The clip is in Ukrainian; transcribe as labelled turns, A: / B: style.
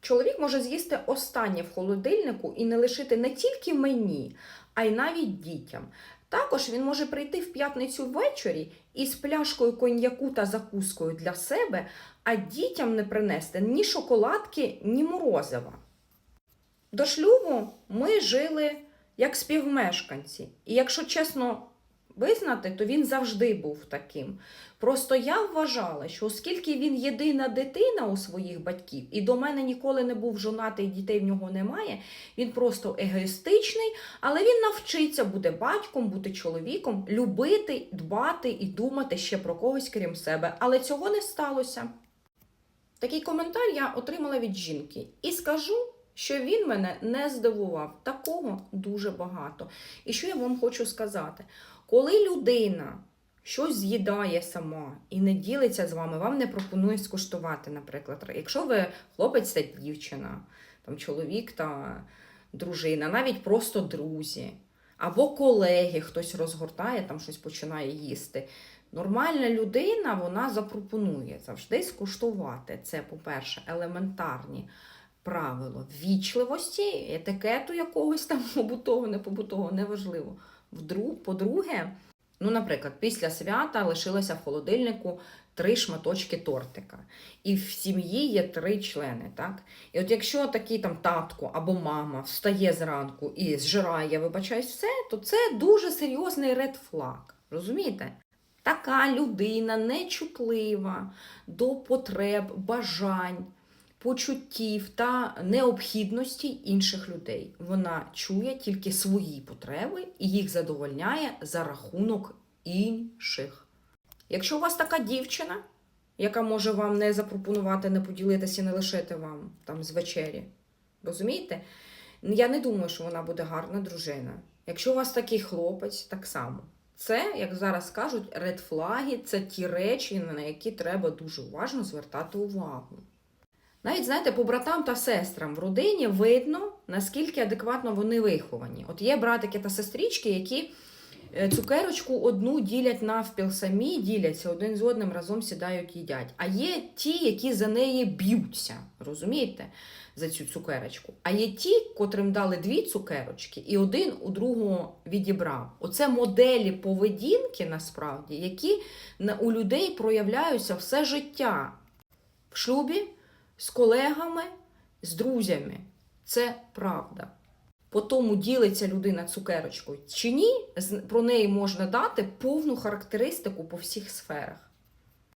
A: Чоловік може з'їсти останнє в холодильнику і не лишити не тільки мені, а й навіть дітям. Також він може прийти в п'ятницю ввечері із пляшкою коньяку та закускою для себе, а дітям не принести ні шоколадки, ні морозива. До шлюбу ми жили як співмешканці. І якщо чесно визнати, то він завжди був таким. Просто я вважала, що оскільки він єдина дитина у своїх батьків, і до мене ніколи не був жонатий, дітей в нього немає, він просто егоїстичний, але він навчиться бути батьком, бути чоловіком, любити, дбати і думати ще про когось крім себе. Але цього не сталося. Такий коментар я отримала від жінки і скажу, що він мене не здивував. Такого дуже багато. І що я вам хочу сказати? Коли людина щось з'їдає сама і не ділиться з вами, вам не пропонує скуштувати, наприклад, якщо ви хлопець та дівчина, там чоловік та дружина, навіть просто друзі, або колеги, хтось розгортає, там щось починає їсти. Нормальна людина вона запропонує завжди скуштувати. Це, по-перше, елементарні правило ввічливості, етикету якогось там побутового, не побутового, неважливо. По-друге, ну, наприклад, після свята лишилося в холодильнику три шматочки тортика. І в сім'ї є три члени. Так? І от якщо такий там татко або мама встає зранку і зжирає, вибачаюсь, все, то це дуже серйозний ред флаг. Розумієте? Така людина нечутлива до потреб, бажань, почуттів та необхідності інших людей. Вона чує тільки свої потреби і їх задовольняє за рахунок інших. Якщо у вас така дівчина, яка може вам не запропонувати, не поділитися, не лишити вам там з вечері, розумієте? Я не думаю, що вона буде гарна дружина. Якщо у вас такий хлопець, так само. Це, як зараз кажуть, редфлаги це ті речі, на які треба дуже уважно звертати увагу. Навіть, знаєте, по братам та сестрам в родині видно, наскільки адекватно вони виховані. От є братики та сестрички, які е, цукерочку одну ділять навпіл самі, діляться один з одним разом сідають їдять. А є ті, які за неї б'ються, розумієте, за цю цукерочку. А є ті, котрим дали дві цукерочки, і один у другого відібрав. Оце моделі поведінки, насправді, які у людей проявляються все життя в шлюбі з колегами, з друзями. Це правда. По тому ділиться людина цукерочкою чи ні, про неї можна дати повну характеристику по всіх сферах.